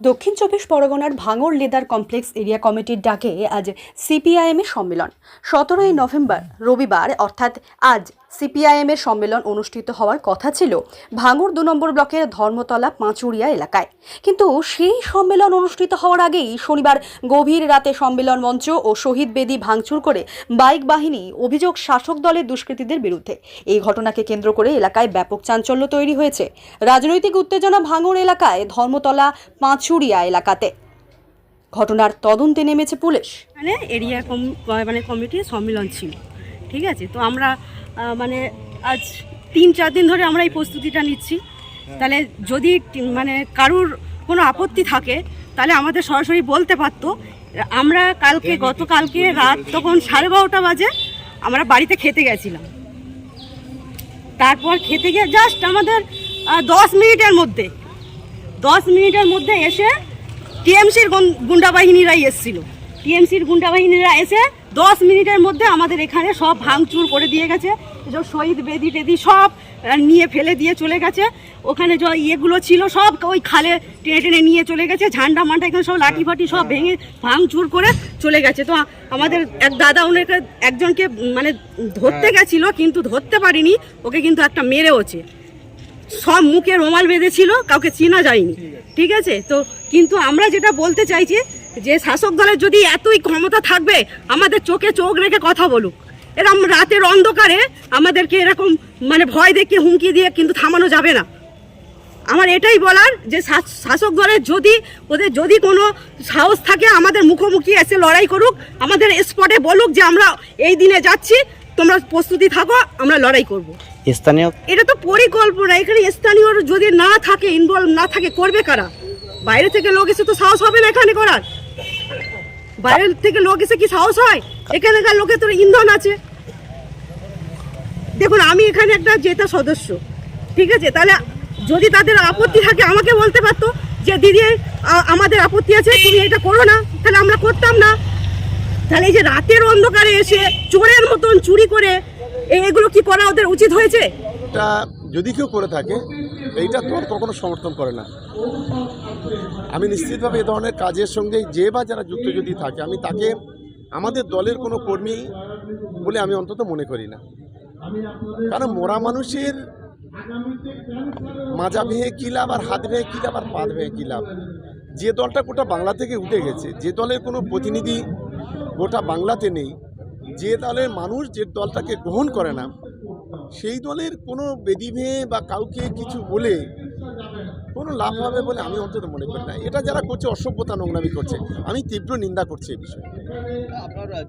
দক্ষিণ চব্বিশ পরগনার ভাঙর লেদার কমপ্লেক্স এরিয়া কমিটির ডাকে আজ সিপিআইএমের সম্মেলন। সতেরোই নভেম্বর, রবিবার, অর্থাৎ আজ সিপিআইএম এর সম্মেলন অনুষ্ঠিত হওয়ার কথা ছিল ভাঙুর দু নম্বর ব্লকের ধর্মতলা পাঁচুরিয়া এলাকায়। কিন্তু সেই সম্মেলন অনুষ্ঠিত হওয়ার আগেই শনিবার গভীর রাতে সম্মেলন মঞ্চ ও শহীদ বেদি ভাঙচুর করে বাইক বাহিনী, অভিযোগ শাসক দলের দুষ্কৃতীদের বিরুদ্ধে। এই ঘটনাকে কেন্দ্র করে এলাকায় ব্যাপক চাঞ্চল্য তৈরি হয়েছে। রাজনৈতিক উত্তেজনা ভাঙুর এলাকায় ধর্মতলা পাঁচুরিয়া এলাকাতে। ঘটনার তদন্তে নেমেছে পুলিশ। মানে এরিয়া মানে কমিটির সম্মেলন ছিল। ঠিক আছে? তো আমরা মানে আজ তিন চার দিন ধরে আমরা এই প্রস্তুতিটা নিচ্ছি। তাহলে যদি মানে কারুর কোনো আপত্তি থাকে তাহলে আমাদের সরাসরি বলতে পারতো। আমরা কালকে গতকালকে রাত তখন সাড়ে বারোটা বাজে আমরা বাড়িতে খেতে গেছিলাম। তারপর খেতে গিয়ে জাস্ট আমাদের দশ মিনিটের মধ্যে দশ মিনিটের মধ্যে এসে টিএমসির গুন্ডা বাহিনীরাই এসেছিল। টিএমসির গুন্ডা বাহিনীরা এসে দশ মিনিটের মধ্যে আমাদের এখানে সব ভাঙচুর করে দিয়ে গেছে। সব শহীদ বেদি টেদি সব নিয়ে ফেলে দিয়ে চলে গেছে। ওখানে যে ইয়েগুলো ছিল সব ওই খালে টেনে টেনে নিয়ে চলে গেছে। ঝান্ডা মান্ডা এখানে সব লাঠি ফাটি সব ভেঙে ভাঙচুর করে চলে গেছে। তো আমাদের এক দাদা ওনাকে একজনকে মানে ধরতে গেছিল কিন্তু ধরতে পারিনি ওকে কিন্তু একটা মেরেওছে। সব মুখে রোমাল বেঁধেছিল কাউকে চেনা যায়নি। ঠিক আছে? তো কিন্তু আমরা যেটা বলতে চাইছি যে শাসক দলের যদি এতই ক্ষমতা থাকবে আমাদের চোখে চোখ রেখে কথা বলুক। এরকম রাতের অন্ধকারে আমাদেরকে এরকম মানে ভয় দেখিয়ে হুমকি দিয়ে কিন্তু থামানো যাবে না। আমার এটাই বলার যে শাস- শাসক দলের যদি ওদের যদি কোনো সাহস থাকে আমাদের মুখোমুখি এসে লড়াই করুক আমাদের স্পটে বলুক যে আমরা এই দিনে যাচ্ছি তোমরা প্রস্তুতি থাকো আমরা লড়াই করব। স্থানীয় এটা তো পরিকল্পনা এখানে স্থানীয় যদি না থাকে ইনভলভ না থাকে করবে কারা? বাইরে থেকে লোক এসে তো সাহস হবে না এখানে করার। বাইরে থেকে লোক এসে কি সাহস হয়? এখানকার লোকের তো ইন্ধন আছে। দেখুন, আমি এখানে একটা জেতা সদস্য, ঠিক আছে? তাহলে যদি তাদের আপত্তি থাকে, আমাকে বলতে পারতো যে, দিদি আমাদের আপত্তি আছে, তুমি এটা করো না, তাহলে আমরা করতাম না। তাহলে এই যে রাতের অন্ধকারে এসে চোরের মতন চুরি করে এগুলো কি করা ওদের উচিত হয়েছে? যদি কেউ করে থাকে, এইটা তোর কখনো সমর্থন করে না। আমি নিশ্চিতভাবে এ ধরনের কাজের সঙ্গে যে বা যারা যুক্ত যদি থাকে, আমি তাকে, আমাদের দলের কোনো কর্মী বলে আমি অন্তত মনে করি না। কারণ মোরা মানুষের মাজা ভেঙে কী লাভ আর হাত ভেঙে কী লাভ আর পা ভেঙে কী লাভ? যে দলটা গোটা বাংলা থেকে উঠে গেছে, যে দলের কোনো প্রতিনিধি গোটা বাংলাতে নেই, যে দলের মানুষ যে দলটাকে গ্রহণ করে না সেই দলের কোনো বেদিভে বা কাউকে কিছু বলে কোনো লাভ হবে বলে আমি অন্তত মনে করি না। এটা যারা করছে অসভ্যতা নোংরামি করছে। আমি তীব্র নিন্দা করছি এই বিষয়ে।